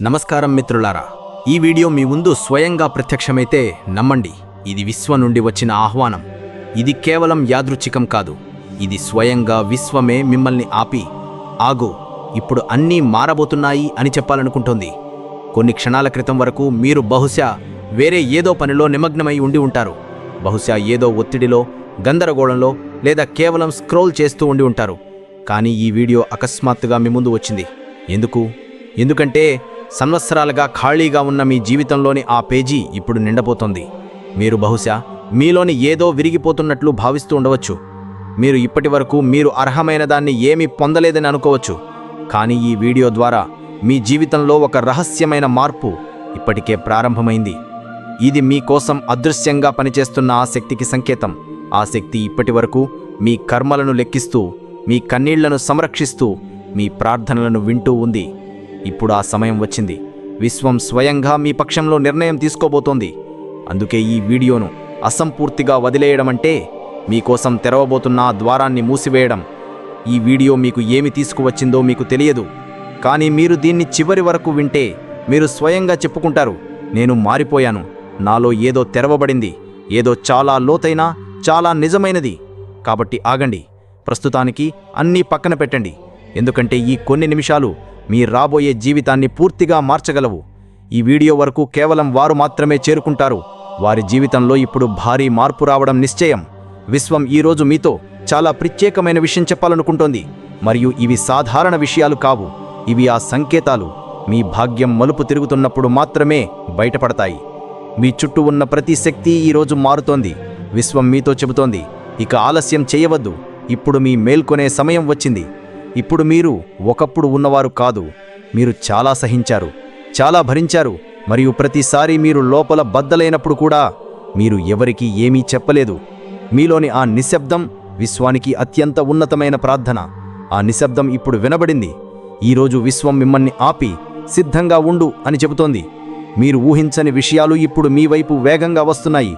నమస్కారం మిత్రులారా ఈ వీడియో మీ ముందు స్వయంగా ప్రత్యక్షమైతే నమ్మండి. ఇది విశ్వ నుండి వచ్చిన ఆహ్వానం. ఇది కేవలం యాదృచ్ఛికం కాదు. ఇది స్వయంగా విశ్వమే మిమ్మల్ని ఆపి ఆగు ఇప్పుడు అన్నీ మారబోతున్నాయి అని చెప్పాలనుకుంటోంది. కొన్ని క్షణాల క్రితం వరకు మీరు బహుశా వేరే ఏదో పనిలో నిమగ్నమై ఉండి ఉంటారు. బహుశా ఏదో ఒత్తిడిలో గందరగోళంలో లేదా కేవలం స్క్రోల్ చేస్తూ ఉండి ఉంటారు. కానీ ఈ వీడియో అకస్మాత్తుగా మీ ముందు వచ్చింది. ఎందుకు? ఎందుకంటే సంవత్సరాలుగా ఖాళీగా ఉన్న మీ జీవితంలోని ఆ పేజీ ఇప్పుడు నిండబోతోంది. మీరు బహుశా మీలోని ఏదో విరిగిపోతున్నట్లు భావిస్తూ ఉండవచ్చు. మీరు ఇప్పటి వరకు మీరు అర్హమైన దాన్ని ఏమీ పొందలేదని అనుకోవచ్చు. కానీ ఈ వీడియో ద్వారా మీ జీవితంలో ఒక రహస్యమైన మార్పు ఇప్పటికే ప్రారంభమైంది. ఇది మీకోసం అదృశ్యంగా పనిచేస్తున్న ఆ శక్తికి సంకేతం. ఆ శక్తి ఇప్పటి వరకు మీ కర్మలను లెక్కిస్తూ మీ కన్నీళ్ళను సంరక్షిస్తూ మీ ప్రార్థనలను వింటూ ఉంది. ఇప్పుడు ఆ సమయం వచ్చింది. విశ్వం స్వయంగా మీ పక్షంలో నిర్ణయం తీసుకోబోతోంది. అందుకే ఈ వీడియోను అసంపూర్తిగా వదిలేయడం అంటే మీకోసం తెరవబోతున్న ఆ ద్వారాన్ని మూసివేయడం. ఈ వీడియో మీకు ఏమి తీసుకువచ్చిందో మీకు తెలియదు. కానీ మీరు దీన్ని చివరి వరకు వింటే మీరు స్వయంగా చెప్పుకుంటారు. నేను మారిపోయాను. నాలో ఏదో తెరవబడింది. ఏదో చాలా లోతైన చాలా నిజమైనది. కాబట్టి ఆగండి. ప్రస్తుతానికి అన్నీ పక్కన పెట్టండి. ఎందుకంటే ఈ కొన్ని నిమిషాలు మీ రాబోయే జీవితాన్ని పూర్తిగా మార్చగలవు. ఈ వీడియో వరకు కేవలం వారు మాత్రమే చేరుకుంటారు. వారి జీవితంలో ఇప్పుడు భారీ మార్పు రావడం నిశ్చయం. విశ్వం ఈరోజు మీతో చాలా ప్రత్యేకమైన విషయం చెప్పాలనుకుంటోంది. మరియు ఇవి సాధారణ విషయాలు కావు. ఇవి ఆ సంకేతాలు. మీ భాగ్యం మలుపు తిరుగుతున్నప్పుడు మాత్రమే బయటపడతాయి. మీ చుట్టూ ఉన్న ప్రతి శక్తి ఈరోజు మారుతోంది. విశ్వం మీతో చెబుతోంది. ఇక ఆలస్యం చేయవద్దు. ఇప్పుడు మీ మేల్కొనే సమయం వచ్చింది. ఇప్పుడు మీరు ఒకప్పుడు ఉన్నవారు కాదు. మీరు చాలా సహించారు చాలా భరించారు మరియు ప్రతిసారి మీరు లోపల బద్దలైనప్పుడు కూడా మీరు ఎవరికీ ఏమీ చెప్పలేదు. మీలోని ఆ నిశ్శబ్దం విశ్వానికి అత్యంత ఉన్నతమైన ప్రార్థన. ఆ నిశ్శబ్దం ఇప్పుడు వినబడింది. ఈరోజు విశ్వం మిమ్మల్ని ఆపి సిద్ధంగా ఉండు అని చెబుతోంది. మీరు ఊహించని విషయాలు ఇప్పుడు మీ వైపు వేగంగా వస్తున్నాయి.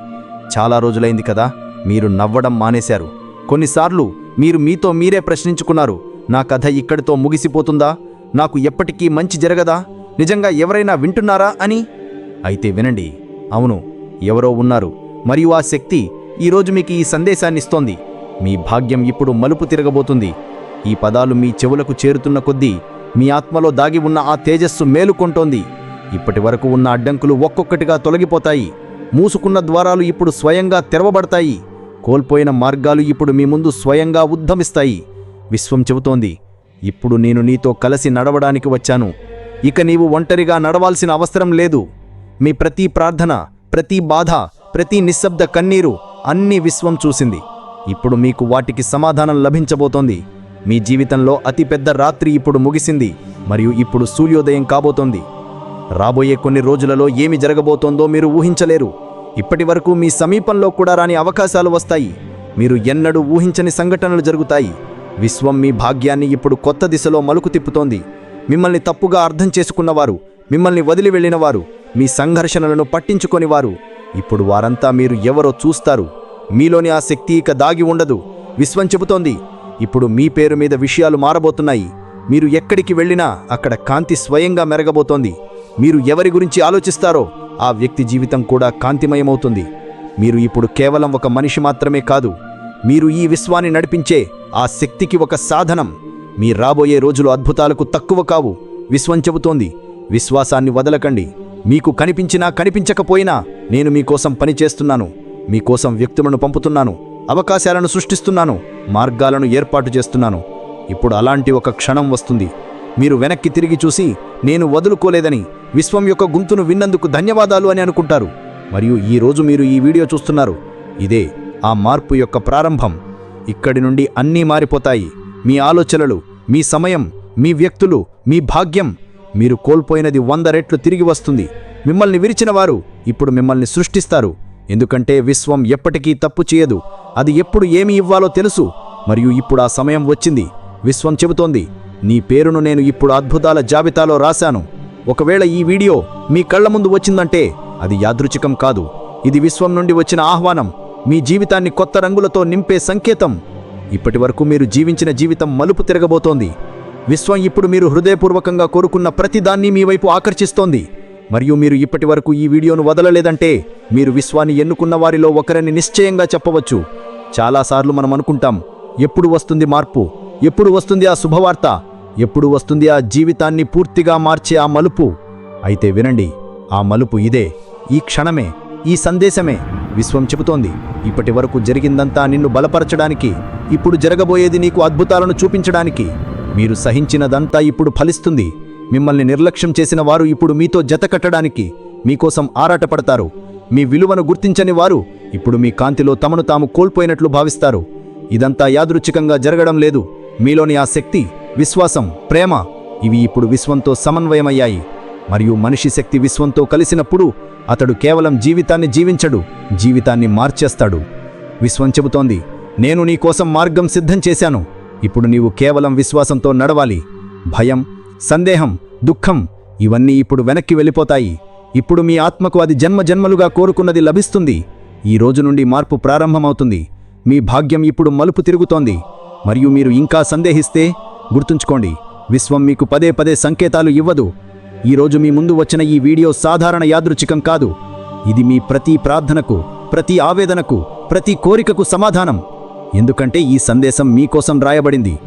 చాలా రోజులైంది కదా మీరు నవ్వడం మానేశారు. కొన్నిసార్లు మీరు మీతో మీరే ప్రశ్నించుకున్నారు. నా కథ ఇక్కడితో ముగిసిపోతుందా? నాకు ఎప్పటికీ మంచి జరగదా? నిజంగా ఎవరైనా వింటున్నారా అని? అయితే వినండి. అవును ఎవరో ఉన్నారు. మరియు ఆ శక్తి ఈరోజు మీకు ఈ సందేశాన్ని ఇస్తోంది. మీ భాగ్యం ఇప్పుడు మలుపు తిరగబోతుంది. ఈ పదాలు మీ చెవులకు చేరుతున్న కొద్దీ మీ ఆత్మలో దాగి ఉన్న ఆ తేజస్సు మేలుకొంటోంది ఇప్పటి వరకు ఉన్న అడ్డంకులు ఒక్కొక్కటిగా తొలగిపోతాయి. మూసుకున్న ద్వారాలు ఇప్పుడు స్వయంగా తెరవబడతాయి. కోల్పోయిన మార్గాలు ఇప్పుడు మీ ముందు స్వయంగా ఉద్ధమిస్తాయి. విశ్వం చెబుతోంది. ఇప్పుడు నేను నీతో కలిసి నడవడానికి వచ్చాను. ఇక నీవు ఒంటరిగా నడవాల్సిన అవసరం లేదు. మీ ప్రతి ప్రార్థన ప్రతి బాధ ప్రతి నిశ్శబ్ద కన్నీరు అన్నీ విశ్వం చూసింది. ఇప్పుడు మీకు వాటికి సమాధానం లభించబోతోంది. మీ జీవితంలో అతిపెద్ద రాత్రి ఇప్పుడు ముగిసింది మరియు ఇప్పుడు సూర్యోదయం కాబోతోంది. రాబోయే కొన్ని రోజులలో ఏమి జరగబోతోందో మీరు ఊహించలేరు. ఇప్పటి వరకు మీ సమీపంలో కూడా రాని అవకాశాలు వస్తాయి. మీరు ఎన్నడూ ఊహించని సంఘటనలు జరుగుతాయి. విశ్వం మీ భాగ్యాన్ని ఇప్పుడు కొత్త దిశలో మలుకు తిప్పుతోంది. మిమ్మల్ని తప్పుగా అర్థం చేసుకున్నవారు మిమ్మల్ని వదిలి వెళ్ళినవారు మీ సంఘర్షణలను పట్టించుకొనివారు. ఇప్పుడు వారంతా మీరు ఎవరో చూస్తారు. మీలోని ఆ శక్తి ఇక దాగి ఉండదు. విశ్వం చెబుతోంది ఇప్పుడు మీ పేరు మీద విషయాలు మారబోతున్నాయి. మీరు ఎక్కడికి వెళ్ళినా అక్కడ కాంతి స్వయంగా మెరగబోతోంది. మీరు ఎవరి గురించి ఆలోచిస్తారో ఆ వ్యక్తి జీవితం కూడా కాంతిమయమవుతుంది. మీరు ఇప్పుడు కేవలం ఒక మనిషి మాత్రమే కాదు మీరు ఈ విశ్వాన్ని నడిపించే ఆ శక్తికి ఒక సాధనం. మీ రాబోయే రోజులు అద్భుతాలకు తక్కువ కావు. విశ్వం చెబుతోంది విశ్వాసాన్ని వదలకండి. మీకు కనిపించినా కనిపించకపోయినా నేను మీకోసం పనిచేస్తున్నాను మీకోసం వ్యక్తులను పంపుతున్నాను అవకాశాలను సృష్టిస్తున్నాను మార్గాలను ఏర్పాటు చేస్తున్నాను. ఇప్పుడు అలాంటి ఒక క్షణం వస్తుంది. మీరు వెనక్కి తిరిగి చూసి నేను వదులుకోలేదని విశ్వం యొక్క గుంతును విన్నందుకు ధన్యవాదాలు అని అనుకుంటారు. మరియు ఈరోజు మీరు ఈ వీడియో చూస్తున్నారు. ఇదే ఆ మార్పు యొక్క ప్రారంభం ఇక్కడి నుండి అన్నీ మారిపోతాయి. మీ ఆలోచనలు మీ సమయం మీ వ్యక్తులు మీ భాగ్యం. మీరు కోల్పోయినది వంద రెట్లు తిరిగి వస్తుంది. మిమ్మల్ని విరిచిన వారు ఇప్పుడు మిమ్మల్ని సృష్టిస్తారు. ఎందుకంటే విశ్వం ఎప్పటికీ తప్పు చేయదు. అది ఎప్పుడు ఏమి ఇవ్వాలో తెలుసు. మరియు ఇప్పుడు ఆ సమయం వచ్చింది. విశ్వం చెబుతోంది నీ పేరును నేను ఇప్పుడు అద్భుతాల జాబితాలో రాశాను. ఒకవేళ ఈ వీడియో మీ కళ్ళ ముందు వచ్చిందంటే అది యాదృచికం కాదు. ఇది విశ్వం నుండి వచ్చిన ఆహ్వానం. మీ జీవితాన్ని కొత్త రంగులతో నింపే సంకేతం. ఇప్పటి వరకు మీరు జీవించిన జీవితం మలుపు తిరగబోతోంది. విశ్వం ఇప్పుడు మీరు హృదయపూర్వకంగా కోరుకున్న ప్రతిదాన్ని మీ వైపు ఆకర్షిస్తోంది. మరియు మీరు ఇప్పటి వరకు ఈ వీడియోను వదలలేదంటే మీరు విశ్వాన్ని ఎన్నుకున్న వారిలో ఒకరిని నిశ్చయంగా చెప్పవచ్చు. చాలాసార్లు మనం అనుకుంటాం ఎప్పుడు వస్తుంది మార్పు? ఎప్పుడు వస్తుంది ఆ శుభవార్త? ఎప్పుడు వస్తుంది ఆ జీవితాన్ని పూర్తిగా మార్చే ఆ మలుపు? అయితే వినండి ఆ మలుపు ఇదే ఈ క్షణమే. ఈ సందేశమే విశ్వం చెబుతోంది. ఇప్పటి వరకు జరిగిందంతా నిన్ను బలపరచడానికి ఇప్పుడు జరగబోయేది నీకు అద్భుతాలను చూపించడానికి. మీరు సహించినదంతా ఇప్పుడు ఫలిస్తుంది. మిమ్మల్ని నిర్లక్ష్యం చేసిన వారు ఇప్పుడు మీతో జతకట్టడానికి మీకోసం ఆరాటపడతారు. మీ విలువను గుర్తించని వారు ఇప్పుడు మీ కాంతిలో తమను తాము కోల్పోయినట్లు భావిస్తారు. ఇదంతా యాదృచ్ఛికంగా జరగడం లేదు. మీలోని ఆ శక్తి విశ్వాసం ప్రేమ ఇవి ఇప్పుడు విశ్వంతో సమన్వయమయ్యాయి. మరియు మనిషి శక్తి విశ్వంతో కలిసినప్పుడు అతడు కేవలం జీవితాన్ని జీవించడు జీవితాన్ని మార్చేస్తాడు. విశ్వం చెబుతోంది నేను నీ కోసం మార్గం సిద్ధం చేశాను. ఇప్పుడు నీవు కేవలం విశ్వాసంతో నడవాలి. భయం సందేహం దుఃఖం ఇవన్నీ ఇప్పుడు వెనక్కి వెళ్ళిపోతాయి. ఇప్పుడు మీ ఆత్మకు అది జన్మ జన్మలుగా కోరుకున్నది లభిస్తుంది. ఈ రోజు నుండి మార్పు ప్రారంభమవుతుంది. మీ భాగ్యం ఇప్పుడు మలుపు తిరుగుతోంది. మరియు మీరు ఇంకా సందేహిస్తే గుర్తుంచుకోండి విశ్వం మీకు పదే పదే సంకేతాలు ఇవ్వదు. ఈరోజు మీ ముందు వచ్చిన ఈ వీడియో సాధారణ యాదృచ్ఛికం కాదు. ఇది మీ ప్రతి ప్రార్థనకు ప్రతి ఆవేదనకు ప్రతి కోరికకు సమాధానం. ఎందుకంటే ఈ సందేశం మీకోసం రాయబడింది.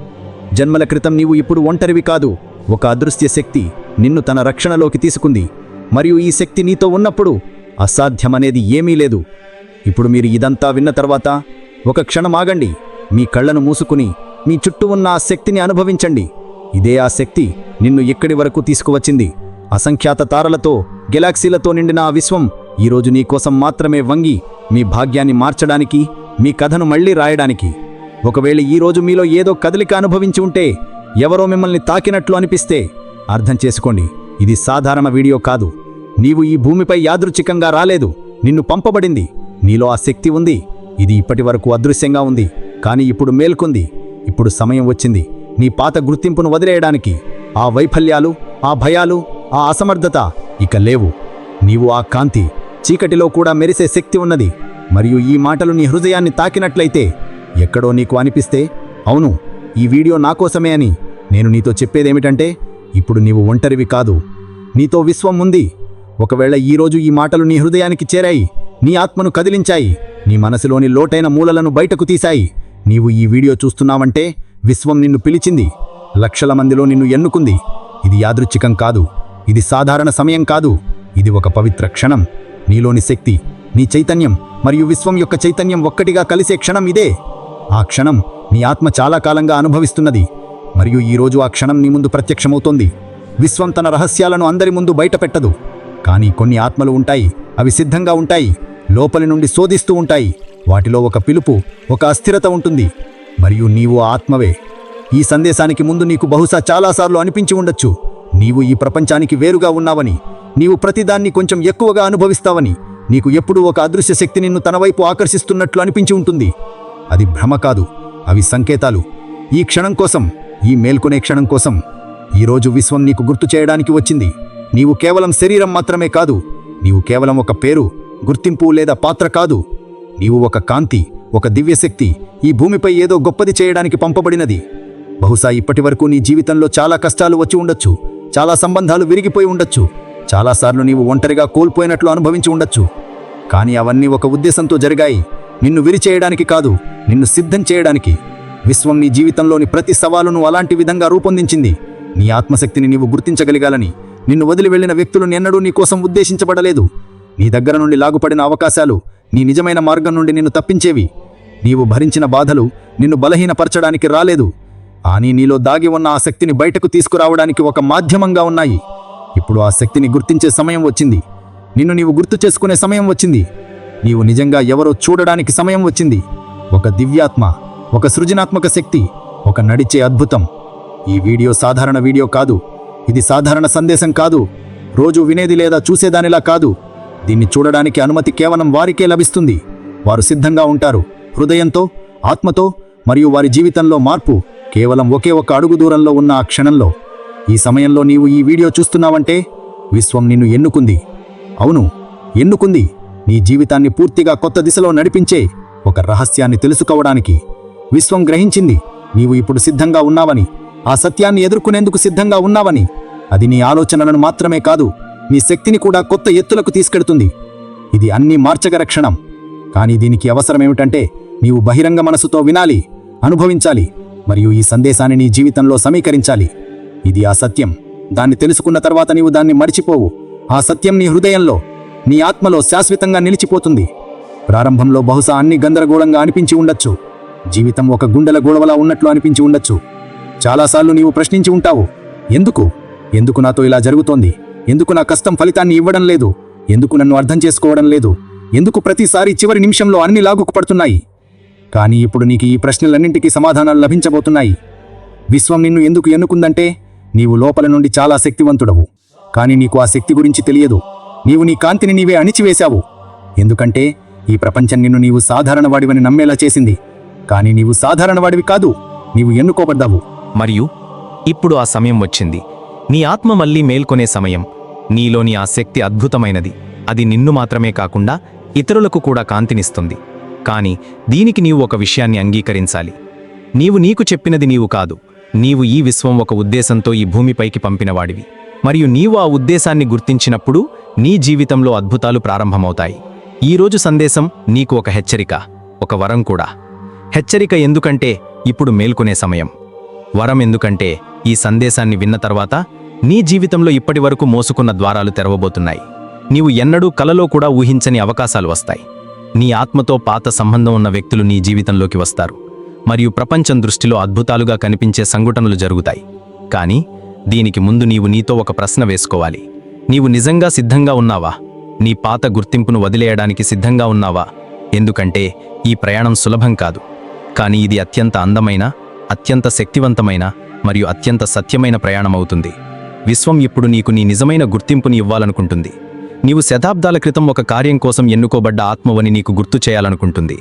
జన్మల క్రితం నీవు ఇప్పుడు ఒంటరివి కాదు. ఒక అదృశ్య శక్తి నిన్ను తన రక్షణలోకి తీసుకుంది. మరియు ఈ శక్తి నీతో ఉన్నప్పుడు అసాధ్యమనేది ఏమీ లేదు. ఇప్పుడు మీరు ఇదంతా విన్న తర్వాత ఒక క్షణం ఆగండి. మీ కళ్ళను మూసుకుని మీ చుట్టూ ఉన్న ఆ శక్తిని అనుభవించండి. ఇదే ఆ శక్తి నిన్ను ఇక్కడి వరకు తీసుకువచ్చింది. అసంఖ్యాత తారలతో గెలాక్సీలతో నిండిన ఆ విశ్వం ఈరోజు నీకోసం మాత్రమే వంగి మీ భాగ్యాన్ని మార్చడానికి మీ కథను మళ్ళీ రాయడానికి. ఒకవేళ ఈరోజు మీలో ఏదో కదలిక అనుభవించి ఉంటే ఎవరో మిమ్మల్ని తాకినట్లు అనిపిస్తే అర్థం చేసుకోండి ఇది సాధారణ వీడియో కాదు. నీవు ఈ భూమిపై యాదృచ్ఛికంగా రాలేదు నిన్ను పంపబడింది. నీలో ఆ శక్తి ఉంది ఇది ఇప్పటి వరకు అదృశ్యంగా ఉంది కానీ ఇప్పుడు మేల్కొంది ఇప్పుడు సమయం వచ్చింది. నీ పాత గుర్తింపును వదిలేయడానికి ఆ వైఫల్యాలు ఆ భయాలు ఆ అసమర్థత ఇక లేవు. నీవు ఆ కాంతి చీకటిలో కూడా మెరిసే శక్తి ఉన్నది. మరియు ఈ మాటలు నీ హృదయాన్ని తాకినట్లయితే ఎక్కడో నీకు అనిపిస్తే అవును ఈ వీడియో నా కోసమే అని నేను నీతో చెప్పేదేమిటంటే ఇప్పుడు నీవు ఒంటరివి కాదు. నీతో విశ్వం ఉంది. ఒకవేళ ఈరోజు ఈ మాటలు నీ హృదయానికి చేరాయి నీ ఆత్మను కదిలించాయి నీ మనసులోని లోటైన మూలలను బయటకు తీశాయి నీవు ఈ వీడియో చూస్తున్నావంటే విశ్వం నిన్ను పిలిచింది. లక్షల మందిలో నిన్ను ఎన్నుకుంది. ఇది యాదృచ్ఛికం కాదు. ఇది సాధారణ సమయం కాదు. ఇది ఒక పవిత్ర క్షణం. నీలోని శక్తి నీ చైతన్యం మరియు విశ్వం యొక్క చైతన్యం ఒక్కటిగా కలిసే క్షణం ఇదే. ఆ క్షణం నీ ఆత్మ చాలా కాలంగా అనుభవిస్తున్నది. మరియు ఈరోజు ఆ క్షణం నీ ముందు ప్రత్యక్షమవుతోంది. విశ్వం తన రహస్యాలను అందరి ముందు బయటపెట్టదు. కానీ కొన్ని ఆత్మలు ఉంటాయి. అవి సిద్ధంగా ఉంటాయి. లోపలి నుండి శోధిస్తూ ఉంటాయి. వాటిలో ఒక పిలుపు ఒక అస్థిరత ఉంటుంది. మరియు నీవు ఆత్మవే. ఈ సందేశానికి ముందు నీకు బహుశా చాలాసార్లు అనిపించి ఉండొచ్చు. నీవు ఈ ప్రపంచానికి వేరుగా ఉన్నావని నీవు ప్రతిదాన్ని కొంచెం ఎక్కువగా అనుభవిస్తావని నీకు ఎప్పుడూ ఒక అదృశ్య శక్తి నిన్ను తన వైపు ఆకర్షిస్తున్నట్లు అనిపించి ఉంటుంది. అది భ్రమ కాదు అవి సంకేతాలు. ఈ క్షణం కోసం ఈ మేల్కొనే క్షణం కోసం ఈరోజు విశ్వం నీకు గుర్తు చేయడానికి వచ్చింది. నీవు కేవలం శరీరం మాత్రమే కాదు నీవు కేవలం ఒక పేరు గుర్తింపు లేదా పాత్ర కాదు. నీవు ఒక కాంతి ఒక దివ్యశక్తి ఈ భూమిపై ఏదో గొప్పది చేయడానికి పంపబడినది. బహుశా ఇప్పటి వరకు నీ జీవితంలో చాలా కష్టాలు వచ్చి ఉండొచ్చు చాలా సంబంధాలు విరిగిపోయి ఉండొచ్చు చాలాసార్లు నీవు ఒంటరిగా కోల్పోయినట్లు అనుభవించి ఉండొచ్చు. కానీ అవన్నీ ఒక ఉద్దేశంతో జరిగాయి. నిన్ను విరిచేయడానికి కాదు నిన్ను సిద్ధం చేయడానికి. విశ్వం నీ జీవితంలోని ప్రతి సవాలును అలాంటి విధంగా రూపొందించింది. నీ ఆత్మశక్తిని నీవు గుర్తించగలిగాలని నిన్ను వదిలి వెళ్ళిన వ్యక్తులు ఎన్నడూ నీ కోసం ఉద్దేశించబడలేదు. నీ దగ్గర నుండి లాగుపడిన అవకాశాలు నీ నిజమైన మార్గం నుండి నిన్ను తప్పించేవి. నీవు భరించిన బాధలు నిన్ను బలహీనపరచడానికి రాలేదు. కానీ నీలో దాగి ఉన్న ఆ శక్తిని బయటకు తీసుకురావడానికి ఒక మాధ్యమంగా ఉన్నాయి. ఇప్పుడు ఆ శక్తిని గుర్తించే సమయం వచ్చింది. నిన్ను నీవు గుర్తు చేసుకునే సమయం వచ్చింది. నీవు నిజంగా ఎవరో చూడడానికి సమయం వచ్చింది. ఒక దివ్యాత్మ ఒక సృజనాత్మక శక్తి ఒక నడిచే అద్భుతం. ఈ వీడియో సాధారణ వీడియో కాదు. ఇది సాధారణ సందేశం కాదు. రోజు వినేది లేదా చూసేదానిలా కాదు. దీన్ని చూడడానికి అనుమతి కేవలం వారికే లభిస్తుంది. వారు సిద్ధంగా ఉంటారు. హృదయంతో ఆత్మతో మరియు వారి జీవితంలో మార్పు కేవలం ఒకే ఒక అడుగు దూరంలో ఉన్న ఆ క్షణంలో. ఈ సమయంలో నీవు ఈ వీడియో చూస్తున్నావంటే విశ్వం నిన్ను ఎన్నుకుంది. అవును ఎన్నుకుంది. నీ జీవితాన్ని పూర్తిగా కొత్త దిశలో నడిపించే ఒక రహస్యాన్ని తెలుసుకోవడానికి. విశ్వం గ్రహించింది నీవు ఇప్పుడు సిద్ధంగా ఉన్నావని ఆ సత్యాన్ని ఎదుర్కొనేందుకు సిద్ధంగా ఉన్నావని. అది నీ ఆలోచనలను మాత్రమే కాదు నీ శక్తిని కూడా కొత్త ఎత్తులకు తీసుకెడుతుంది. ఇది అన్నీ మార్చగల క్షణం. కానీ దీనికి అవసరమేమిటంటే నీవు బహిరంగ మనసుతో వినాలి అనుభవించాలి మరియు ఈ సందేశాన్ని నీ జీవితంలో సమీకరించాలి. ఇది ఆ సత్యం. దాన్ని తెలుసుకున్న తర్వాత నీవు దాన్ని మరిచిపోవు. ఆ సత్యం నీ హృదయంలో నీ ఆత్మలో శాశ్వతంగా నిలిచిపోతుంది. ప్రారంభంలో బహుశా అన్ని గందరగోళంగా అనిపించి ఉండొచ్చు. జీవితం ఒక గుండెల గొడవలా ఉన్నట్లు అనిపించి ఉండొచ్చు. చాలాసార్లు నీవు ప్రశ్నించి ఉంటావు. ఎందుకు? ఎందుకు నాతో ఇలా జరుగుతోంది? ఎందుకు నా కష్టం ఫలితాన్ని ఇవ్వడం లేదు? ఎందుకు నన్ను అర్థం చేసుకోవడం లేదు? ఎందుకు ప్రతిసారి చివరి నిమిషంలో అన్ని లాగుకు పడుతున్నాయి? కానీ ఇప్పుడు నీకు ఈ ప్రశ్నలన్నింటికీ సమాధానాలు లభించబోతున్నాయి. విశ్వం నిన్ను ఎందుకు ఎన్నుకుందంటే నీవు లోపల నుండి చాలా శక్తివంతుడవు. కానీ నీకు ఆ శక్తి గురించి తెలియదు. నీవు నీ కాంతిని నీవే అణిచివేశావు. ఎందుకంటే ఈ ప్రపంచం నిన్ను నీవు సాధారణవాడివని నమ్మేలా చేసింది. కానీ నీవు సాధారణవాడివి కాదు నీవు ఎన్నుకోబడ్డావు. మరియు ఇప్పుడు ఆ సమయం వచ్చింది. నీ ఆత్మ మళ్ళీ మేల్కొనే సమయం. నీలోని ఆ శక్తి అద్భుతమైనది. అది నిన్ను మాత్రమే కాకుండా ఇతరులకు కూడా కాంతినిస్తుంది. కాని దీనికి నీవు ఒక విషయాన్ని అంగీకరించాలి. నీవు నీకు చెప్పినది నీవు కాదు. నీవు ఈ విశ్వం ఒక ఉద్దేశంతో ఈ భూమిపైకి పంపినవాడివి. మరియు నీవు ఆ ఉద్దేశాన్ని గుర్తించినప్పుడు నీ జీవితంలో అద్భుతాలు ప్రారంభమవుతాయి. ఈ రోజు సందేశం నీకు ఒక హెచ్చరిక ఒక వరం కూడా. హెచ్చరిక ఎందుకంటే ఇప్పుడు మేల్కొనే సమయం. వరం ఎందుకంటే ఈ సందేశాన్ని విన్న తర్వాత నీ జీవితంలో ఇప్పటివరకు మోసుకున్న ద్వారాలు తెరవబోతున్నాయి. నీవు ఎన్నడూ కలలో కూడా ఊహించని అవకాశాలు వస్తాయి. నీ ఆత్మతో పాత సంబంధం ఉన్న వ్యక్తులు నీ జీవితంలోకి వస్తారు. మరియు ప్రపంచం దృష్టిలో అద్భుతాలుగా కనిపించే సంఘటనలు జరుగుతాయి. కానీ దీనికి ముందు నీవు నీతో ఒక ప్రశ్న వేసుకోవాలి. నీవు నిజంగా సిద్ధంగా ఉన్నావా? నీ పాత గుర్తింపును వదిలేయడానికి సిద్ధంగా ఉన్నావా? ఎందుకంటే ఈ ప్రయాణం సులభం కాదు. కానీ ఇది అత్యంత అందమైన అత్యంత శక్తివంతమైన మరియు అత్యంత సత్యమైన ప్రయాణమవుతుంది విశ్వం ఇప్పుడు నీకు నీ నిజమైన గుర్తింపుని ఇవ్వాలనుకుంటుంది. నీవు శతాబ్దాల క్రితం ఒక కార్యం కోసం ఎన్నుకోబడ్డ ఆత్మవని నీకు గుర్తు చేయాలనుకుంటుంది.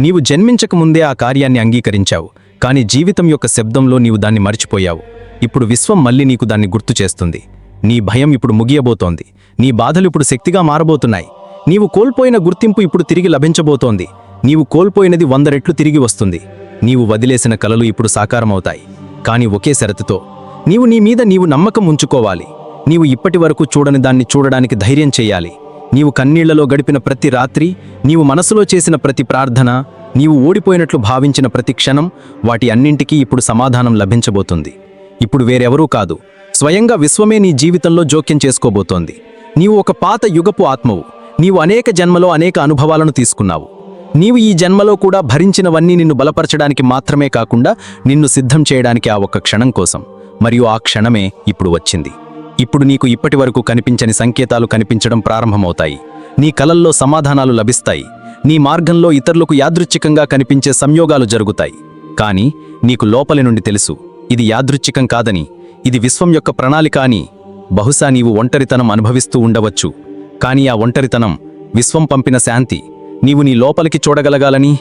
నీవు జన్మించక ముందే ఆ కార్యాన్ని అంగీకరించావు కానీ జీవితం యొక్క శబ్దంలో నీవు దాన్ని మర్చిపోయావు. ఇప్పుడు విశ్వం మళ్ళీ నీకు దాన్ని గుర్తు చేస్తుంది. నీ భయం ఇప్పుడు ముగియబోతోంది. నీ బాధలు ఇప్పుడు శక్తిగా మారబోతున్నాయి. నీవు కోల్పోయిన గుర్తింపు ఇప్పుడు తిరిగి లభించబోతోంది. నీవు కోల్పోయినది వంద రెట్లు తిరిగి వస్తుంది. నీవు వదిలేసిన కలలు ఇప్పుడు సాకారమవుతాయి. కానీ ఒకే షరతుతో నీవు నీ మీద నీవు నమ్మకం ఉంచుకోవాలి. నీవు ఇప్పటి వరకు చూడని దాన్ని చూడడానికి ధైర్యం చేయాలి. నీవు కన్నీళ్ళలో గడిపిన ప్రతి రాత్రి నీవు మనసులో చేసిన ప్రతి ప్రార్థన నీవు ఓడిపోయినట్లు భావించిన ప్రతి క్షణం వాటి అన్నింటికీ ఇప్పుడు సమాధానం లభించబోతుంది. ఇప్పుడు వేరెవరూ కాదు. స్వయంగా విశ్వమే నీ జీవితంలో జోక్యం చేసుకోబోతోంది. నీవు ఒక పాత యుగపు ఆత్మవు. నీవు అనేక జన్మలో అనేక అనుభవాలను తీసుకున్నావు. నీవు ఈ జన్మలో కూడా భరించినవన్నీ నిన్ను బలపరచడానికి మాత్రమే కాకుండా నిన్ను సిద్ధం చేయడానికి ఆ ఒక్క క్షణం కోసం. మరియు ఆ క్షణమే ఇప్పుడు వచ్చింది. ఇప్పుడు నీకు ఇప్పటి వరకు కనిపించని సంకేతాలు కనిపించడం ప్రారంభమవుతాయి. నీ కలల్లో సమాధానాలు లభిస్తాయి. నీ మార్గంలో ఇతరులకు యాదృచ్ఛికంగా కనిపించే సంయోగాలు జరుగుతాయి. కానీ నీకు లోపలి నుండి తెలుసు ఇది యాదృచ్ఛికం కాదని ఇది విశ్వం యొక్క ప్రణాళిక అని. బహుశా నీవు ఒంటరితనం అనుభవిస్తూ ఉండవచ్చు. కానీ ఆ ఒంటరితనం విశ్వం పంపిన శాంతి నీవు నీ లోపలికి చూడగలగాలని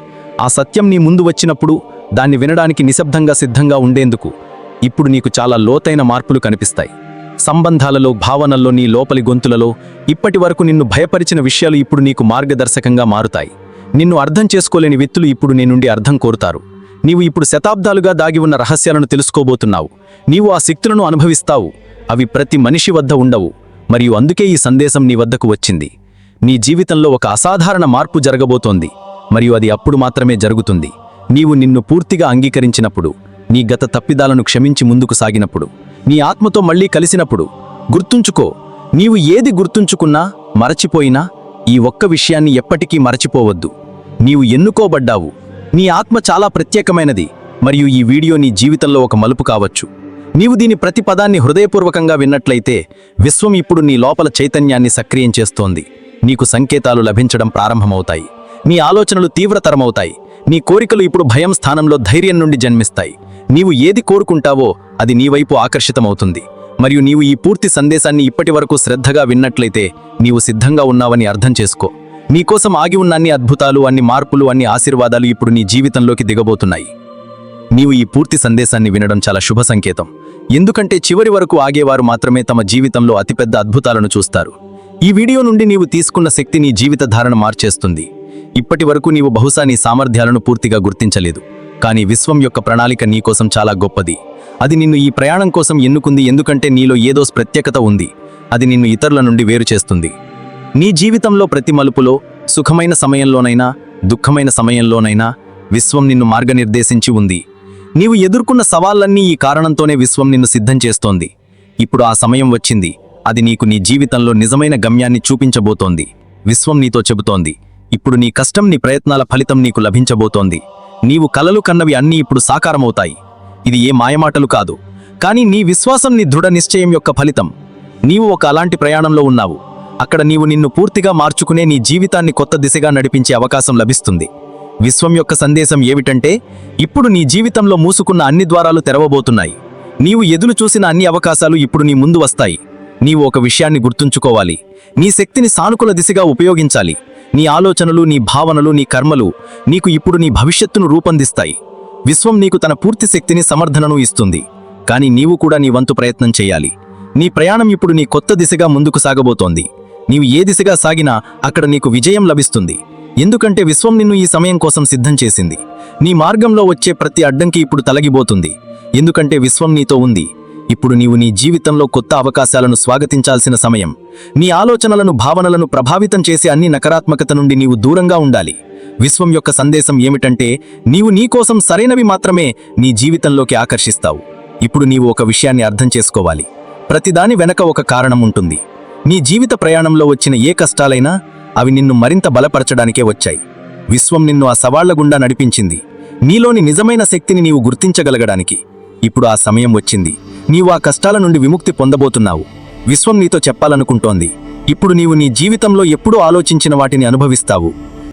ఆ సత్యం నీ ముందు వచ్చినప్పుడు దాన్ని వినడానికి నిశ్శబ్దంగా సిద్ధంగా ఉండేందుకు ఇప్పుడు నీకు చాలా లోతైన మార్పులు కనిపిస్తాయి. సంబంధాలలో భావనల్లో నీ లోపలి గొంతులలో ఇప్పటి వరకు నిన్ను భయపరిచిన విషయాలు ఇప్పుడు నీకు మార్గదర్శకంగా మారుతాయి. నిన్ను అర్థం చేసుకోలేని వ్యక్తులు ఇప్పుడు నీ నుండి అర్థం కోరుతారు. నీవు ఇప్పుడు శతాబ్దాలుగా దాగి ఉన్న రహస్యాలను తెలుసుకోబోతున్నావు. నీవు ఆ శక్తులను అనుభవిస్తావు. అవి ప్రతి మనిషి వద్ద ఉండవు. మరియు అందుకే ఈ సందేశం నీ వద్దకు వచ్చింది. నీ జీవితంలో ఒక అసాధారణ మార్పు జరగబోతోంది. మరియు అది అప్పుడు మాత్రమే జరుగుతుంది. నీవు నిన్ను పూర్తిగా అంగీకరించినప్పుడు. నీ గత తప్పిదాలను క్షమించి ముందుకు సాగినప్పుడు నీ ఆత్మతో మళ్ళీ కలిసినప్పుడు గుర్తుంచుకో నీవు ఏది గుర్తుంచుకున్నా మరచిపోయినా ఈ ఒక్క విషయాన్ని ఎప్పటికీ మరచిపోవద్దు. నీవు ఎన్నుకోబడ్డావు. నీ ఆత్మ చాలా ప్రత్యేకమైనది మరియు ఈ వీడియో నీ జీవితంలో ఒక మలుపు కావచ్చు. నీవు దీని ప్రతి పదాన్ని హృదయపూర్వకంగా విన్నట్లయితే విశ్వం ఇప్పుడు నీ లోపల చైతన్యాన్ని సక్రియం చేస్తోంది. నీకు సంకేతాలు లభించడం ప్రారంభమవుతాయి. నీ ఆలోచనలు తీవ్రతరమవుతాయి. నీ కోరికలు ఇప్పుడు భయం స్థానంలో ధైర్యం నుండి జన్మిస్తాయి. నీవు ఏది కోరుకుంటావో అది నీ వైపు ఆకర్షితమవుతుంది. మరియు నీవు ఈ పూర్తి సందేశాన్ని ఇప్పటి వరకు శ్రద్ధగా విన్నట్లయితే నీవు సిద్ధంగా ఉన్నావని అర్థం చేసుకో. నీకోసం ఆగి ఉన్న అన్ని అద్భుతాలు అన్ని మార్పులు అన్ని ఆశీర్వాదాలు ఇప్పుడు నీ జీవితంలోకి దిగబోతున్నాయి. నీవు ఈ పూర్తి సందేశాన్ని వినడం చాలా శుభ సంకేతం. ఎందుకంటే చివరి వరకు ఆగేవారు మాత్రమే తమ జీవితంలో అతిపెద్ద అద్భుతాలను చూస్తారు. ఈ వీడియో నుండి నీవు తీసుకున్న శక్తి నీ జీవిత ధారణ మార్చేస్తుంది. ఇప్పటి వరకు నీవు బహుశా నీ సామర్థ్యాలను పూర్తిగా గుర్తించలేదు. కానీ విశ్వం యొక్క ప్రణాళిక నీకోసం చాలా గొప్పది. అది నిన్ను ఈ ప్రయాణం కోసం ఎన్నుకుంది ఎందుకంటే నీలో ఏదో ప్రత్యేకత ఉంది. అది నిన్ను ఇతరుల నుండి వేరు చేస్తుంది. నీ జీవితంలో ప్రతి మలుపులో సుఖమైన సమయంలోనైనా దుఃఖమైన సమయంలోనైనా విశ్వం నిన్ను మార్గనిర్దేశించి ఉంది. నీవు ఎదుర్కొన్న సవాళ్ళన్నీ ఈ కారణంతోనే విశ్వం నిన్ను సిద్ధం చేస్తోంది. ఇప్పుడు ఆ సమయం వచ్చింది. అది నీకు నీ జీవితంలో నిజమైన గమ్యాన్ని చూపించబోతోంది. విశ్వం నీతో చెబుతోంది. ఇప్పుడు నీ కష్టం నీ ప్రయత్నాల ఫలితం నీకు లభించబోతోంది. నీవు కలలు కన్నవి అన్నీ ఇప్పుడు సాకారమవుతాయి. ఇది ఏ మాయమాటలు కాదు. కానీ నీ విశ్వాసం నీ దృఢ నిశ్చయం యొక్క ఫలితం. నీవు ఒక అలాంటి ప్రయాణంలో ఉన్నావు. అక్కడ నీవు నిన్ను పూర్తిగా మార్చుకునే నీ జీవితాన్ని కొత్త దిశగా నడిపించే అవకాశం లభిస్తుంది. విశ్వం యొక్క సందేశం ఏమిటంటే ఇప్పుడు నీ జీవితంలో మూసుకున్న అన్ని ద్వారాలు తెరవబోతున్నాయి. నీవు ఎదురు చూసిన అన్ని అవకాశాలు ఇప్పుడు నీ ముందు వస్తాయి. నీవు ఒక విషయాన్ని గుర్తుంచుకోవాలి. నీ శక్తిని సానుకూల దిశగా ఉపయోగించాలి. నీ ఆలోచనలు నీ భావనలు నీ కర్మలు నీకు ఇప్పుడు నీ భవిష్యత్తును రూపొందిస్తాయి. విశ్వం నీకు తన పూర్తి శక్తిని సమర్థనను ఇస్తుంది. కానీ నీవు కూడా నీ వంతు ప్రయత్నం చేయాలి. నీ ప్రయాణం ఇప్పుడు నీ కొత్త దిశగా ముందుకు సాగబోతోంది. నీవు ఏ దిశగా సాగినా అక్కడ నీకు విజయం లభిస్తుంది. ఎందుకంటే విశ్వం నిన్ను ఈ సమయం కోసం సిద్ధం చేసింది. నీ మార్గంలో వచ్చే ప్రతి అడ్డంకి ఇప్పుడు తలగిపోతుంది. ఎందుకంటే విశ్వం నీతో ఉంది. ఇప్పుడు నీవు నీ జీవితంలో కొత్త అవకాశాలను స్వాగతించాల్సిన సమయం. నీ ఆలోచనలను భావనలను ప్రభావితం చేసే అన్ని నకారాత్మకత నుండి నీవు దూరంగా ఉండాలి. విశ్వం యొక్క సందేశం ఏమిటంటే నీవు నీకోసం సరైనవి మాత్రమే నీ జీవితంలోకి ఆకర్షిస్తావు. ఇప్పుడు నీవు ఒక విషయాన్ని అర్థం చేసుకోవాలి. ప్రతిదాని వెనక ఒక కారణం ఉంటుంది. నీ జీవిత ప్రయాణంలో వచ్చిన ఏ కష్టాలైనా అవి నిన్ను మరింత బలపరచడానికే వచ్చాయి. విశ్వం నిన్ను ఆ సవాళ్ళ గుండా నడిపించింది. నీలోని నిజమైన శక్తిని నీవు గుర్తించగలగడానికి. ఇప్పుడు ఆ సమయం వచ్చింది. నీవు ఆ కష్టాల నుండి విముక్తి పొందబోతున్నావు. విశ్వం నీతో చెప్పాలనుకుంటోంది. ఇప్పుడు నీవు నీ జీవితంలో ఎప్పుడూ ఆలోచించిన వాటిని అనుభవిస్తావు.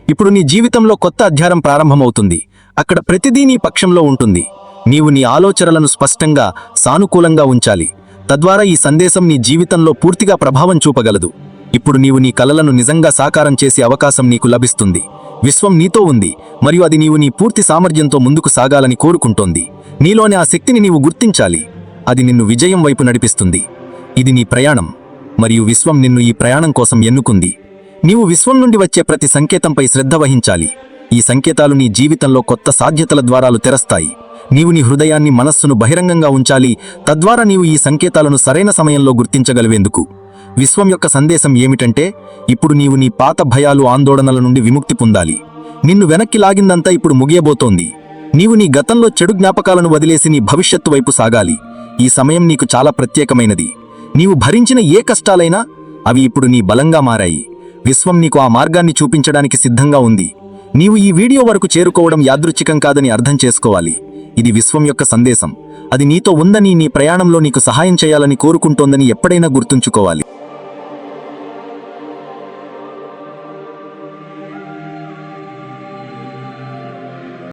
ఇప్పుడు నీ జీవితంలో కొత్త అధ్యాయం ప్రారంభమవుతుంది. అక్కడ ప్రతిదీ నీ పక్షంలో ఉంటుంది. నీవు నీ ఆలోచనలను స్పష్టంగా సానుకూలంగా ఉంచాలి. తద్వారా ఈ సందేశం నీ జీవితంలో పూర్తిగా ప్రభావం చూపగలదు. ఇప్పుడు నీవు నీ కలలను నిజంగా సాకారం చేసే అవకాశం నీకు లభిస్తుంది. విశ్వం నీతో ఉంది మరియు అది నీవు నీ పూర్తి సామర్థ్యంతో ముందుకు సాగాలని కోరుకుంటోంది. నీలోని ఆ శక్తిని నీవు గుర్తించాలి. అది నిన్ను విజయం వైపు నడిపిస్తుంది. ఇది నీ ప్రయాణం మరియు విశ్వం నిన్ను ఈ ప్రయాణం కోసం ఎన్నుకుంది. నీవు విశ్వం నుండి వచ్చే ప్రతి సంకేతంపై శ్రద్ధ వహించాలి. ఈ సంకేతాలు నీ జీవితంలో కొత్త సాధ్యతల ద్వారాలు తెరస్తాయి. నీవు నీ హృదయాన్ని మనస్సును బహిరంగంగా ఉంచాలి. తద్వారా నీవు ఈ సంకేతాలను సరైన సమయంలో గుర్తించగలివేందుకు విశ్వం యొక్క సందేశం ఏమిటంటే ఇప్పుడు నీవు నీ పాత భయాలు ఆందోళనల నుండి విముక్తి పొందాలి. నిన్ను వెనక్కి లాగిందంతా ఇప్పుడు ముగియబోతోంది. నీవు నీ గతంలో చెడు జ్ఞాపకాలను వదిలేసి నీ భవిష్యత్తు వైపు సాగాలి. ఈ సమయం నీకు చాలా ప్రత్యేకమైనది. నీవు భరించిన ఏ కష్టాలైనా అవి ఇప్పుడు నీ బలంగా మారాయి. విశ్వం నీకు ఆ మార్గాన్ని చూపించడానికి సిద్ధంగా ఉంది. నీవు ఈ వీడియో వరకు చేరుకోవడం యాదృచ్ఛికం కాదని అర్థం చేసుకోవాలి. ఇది విశ్వం యొక్క సందేశం. అది నీతో ఉందని నీ ప్రయాణంలో నీకు సహాయం చేయాలని కోరుకుంటోందని ఎప్పుడైనా గుర్తుంచుకోవాలి.